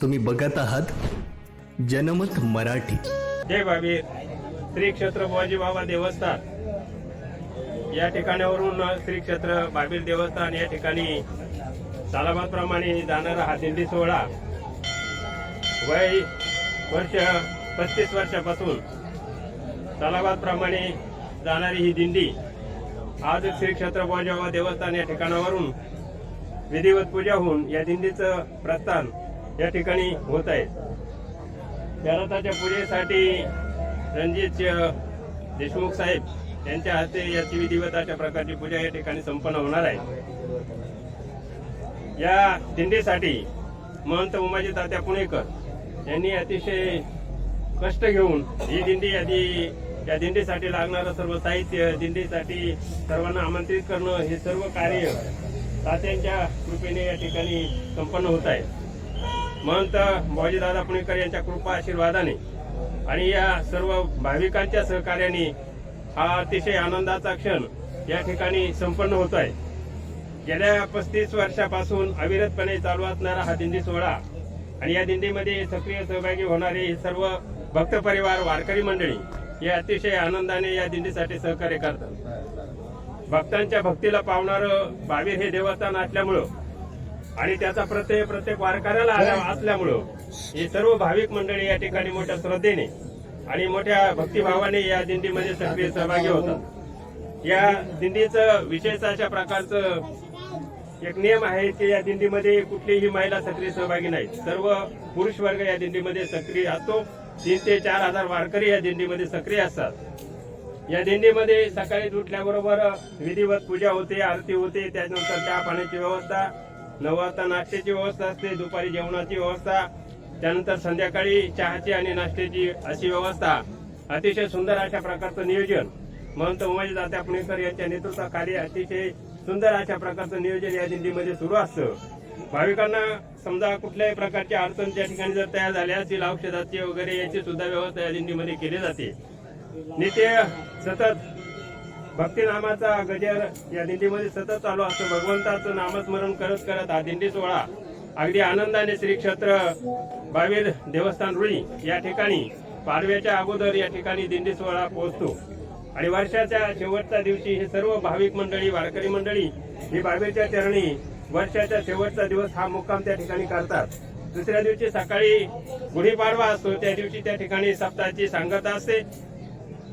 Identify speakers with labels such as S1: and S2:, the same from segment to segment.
S1: तुम्ही बघत आहात जनमत मराठी.
S2: जय बाबी श्री क्षेत्र बुवाजी बाबा देवस्थान. या ठिकाणावरून श्री क्षेत्र बाबीर देवस्थान या ठिकाणी सालाबाद प्रमाणे जाणारा हा दिंडी सोहळा. वय वर्ष पस्तीस वर्षापासून सालाबाद प्रमाणे जाणारी ही दिंडी आज श्री क्षेत्र बुवाजी बाबा देवस्थान या ठिकाणावरून विधिवत पूजा होऊन या दिंडीचं प्रस्थान या ठिकाणी होत आहे त्या रथाच्या पूजेसाठी रणजित देशमुख साहेब यांच्या हस्ते याची विधिवत अशा प्रकारची पूजा या ठिकाणी संपन्न होणार आहे. या दिंडीसाठी महंत उमाजी तात्या पुणेकर यांनी अतिशय कष्ट घेऊन ही दिंडी आधी या दिंडीसाठी लागणारं सर्व साहित्य दिंडीसाठी सर्वांना आमंत्रित करणं हे सर्व कार्य तात्यांच्या कृपेने या ठिकाणी संपन्न होत आहे. महंत दादा पुणेकर यांच्या कृपा आशीर्वादाने आणि या सर्व भाविकांच्या सहकार्याने हा अतिशय आनंदाचा क्षण या ठिकाणी संपन्न होत आहे. गेल्या पस्तीस वर्षापासून अविरतपणे चालू असणारा हा दिंडी सोहळा आणि या दिंडीमध्ये सक्रिय सहभागी होणारे सर्व भक्त परिवार वारकरी मंडळी हे अतिशय आनंदाने या दिंडीसाठी सहकार्य करतात. भक्तांच्या भक्तीला पावणारं बावीर हे देवस्थान असल्यामुळं आणि त्याचा प्रत्यय प्रत्येक वारकऱ्याला आल्या- असल्यामुळं हे सर्व भाविक मंडळी या ठिकाणी मोठ्या श्रद्धेने आणि मोठ्या भक्तिभावाने या दिंडीमध्ये सक्रिय सहभागी होतात. या दिंडीचं विशेष अशा प्रकारचं एक नियम आहे की या दिंडीमध्ये कुठलीही महिला सक्रिय सहभागी नाहीत सर्व पुरुष वर्ग या दिंडीमध्ये सक्रिय असतो. तीन ते चार हजार वारकरी या दिंडीमध्ये सक्रिय असतात. या दिंडीमध्ये सकाळी उठल्याबरोबर विधिवत पूजा होते आरती होते त्यानंतर चहा पाण्याची व्यवस्था नऊ वाजता नाश्त्याची व्यवस्था असते दुपारी जेवणाची व्यवस्था त्यानंतर संध्याकाळी चहाची आणि नाश्त्याची अशी व्यवस्था. अतिशय सुंदर अशा प्रकारचं नियोजन. महंत उमाजी दात्या पुणेकर यांच्या कार्य अतिशय सुंदर अशा प्रकारचं नियोजन या दिंडीमध्ये सुरू असतं. भाविकांना समजा कुठल्याही प्रकारची अडचण त्या ठिकाणी जर तयार झाल्या असतील औषधाची वगैरे याची सुद्धा व्यवस्था या दिंडीमध्ये केली जाते. नित्य सतत भक्तिनामाचा गजर या दिंडीमध्ये सतत चालू असतो. भगवंताचं नामस्मरण करत करत हा दिंडी सोहळा अगदी आनंदाने श्री क्षेत्र बावीर देवस्थान रुळी या ठिकाणी पारव्याच्या अगोदर या ठिकाणी दिंडी सोहळा पोहोचतो. आणि वर्षाच्या शेवटच्या दिवशी हे सर्व भाविक मंडळी वारकरी मंडळी ही बावीरच्या चरणी वर्षाच्या शेवटचा दिवस हा मुक्काम त्या ठिकाणी करतात. दुसऱ्या दिवशी सकाळी गुढीपाडवा असतो. त्या दिवशी त्या ठिकाणी सप्ताहाची सांगता असते.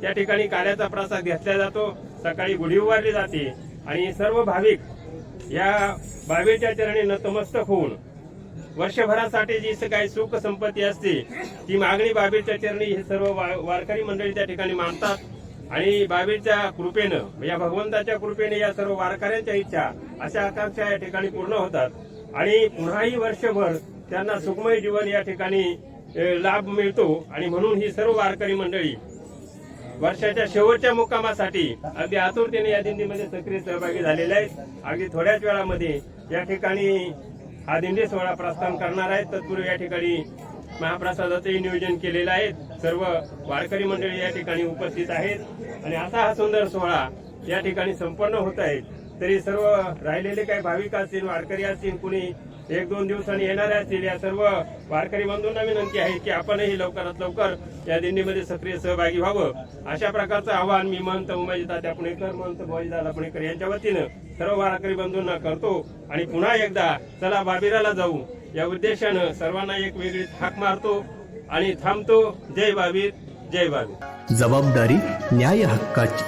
S2: त्या ठिकाणी कार्याचा प्रसाद घेतला जातो. सकाळी गुढी उभारली जाते आणि सर्व भाविक या बाबेच्या चरणी नतमस्तक होऊन वर्षभरासाठी जी काही सुख संपत्ती असते ती मागणी बाबेच्या चरणी हे सर्व वारकरी मंडळी त्या ठिकाणी मानतात. आणि बाबेच्या कृपेनं या भगवंताच्या कृपेने या सर्व वारकऱ्यांच्या इच्छा अशा आकांक्षा या ठिकाणी पूर्ण होतात. आणि पुन्हाही वर्षभर त्यांना सुखमय जीवन या ठिकाणी लाभ मिळतो. आणि म्हणून ही सर्व वारकरी मंडळी वर्षाच्या शेवटच्या मुक्कामासाठी अगदी आतुरतेने या दिंडीमध्ये सक्रिय सहभागी झालेले आहेत. अगदी थोड्याच वेळामध्ये या ठिकाणी हा दिंडी सोहळा प्रस्थान करणार आहेत तत्पूर्वी या ठिकाणी महाप्रसादाचंही नियोजन केलेलं आहे. सर्व वारकरी मंडळी या ठिकाणी उपस्थित आहेत. आणि असा हा सुंदर सोहळा या ठिकाणी संपन्न होत आहे. तरी सर्व राहिलेले काही भाविक असतील वारकरी असतील कुणी एक दोन दिवसांनी येणारे असतील या सर्व वारकरी बंधूंना विनंती आहे की आपणही लवकरात लवकर या दिंडीमध्ये सक्रिय सहभागी व्हावं. अशा प्रकारचं आवाहन मी महंत उमेश तात्या पुणेकर महंत दादा पुणेकर यांच्या वतीनं सर्व वारकरी बंधूंना करतो. आणि पुन्हा एकदा चला बाबिराला जाऊ. या उद्देशानं सर्वांना एक वेगळी थाक मारतो आणि थांबतो. जय बाबीर जय बाबीर.
S1: जबाबदारी न्याय हक्काची.